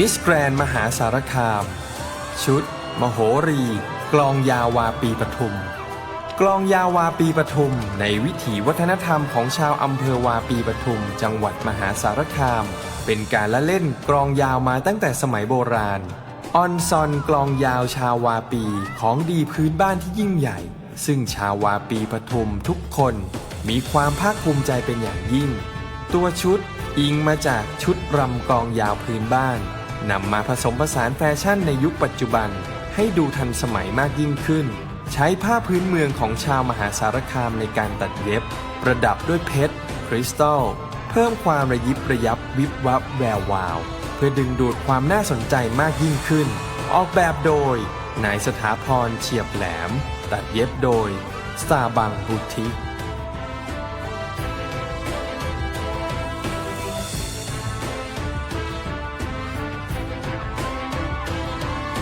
มิสแกรนมหาสารคาม ชุด มโหรี กลองยาวาปีปทุม กลองยาวาปีปทุม ในวิถีวัฒนธรรมของชาวอำเภอวาปีปทุม จังหวัดมหาสารคาม เป็นการละเล่นกลองยาวมาตั้งแต่สมัยโบราณ ออนซอนกลองยาวชาววาปีของดีพื้นบ้านที่ยิ่งใหญ่ ซึ่งชาววาปีปทุมทุกคนมีความภาคภูมิใจเป็นอย่างยิ่ง ตัวชุดอิงมาจากชุดรำกลองยาวพื้นบ้าน นำมาผสมผสานแฟชั่นในยุคปัจจุบัน ให้ดูทันสมัยมากยิ่งขึ้น ใช้ผ้าพื้นเมืองของชาวมหาสารคามในการตัดเย็บ ประดับด้วยเพชร คริสตัล เพิ่มความระยิบระยับวิบวับแวววาว เพื่อดึงดูดความน่าสนใจมากยิ่งขึ้น ออกแบบโดยนายสถาพรเฉียบแหลม ตัดเย็บโดยสตาบังบูติก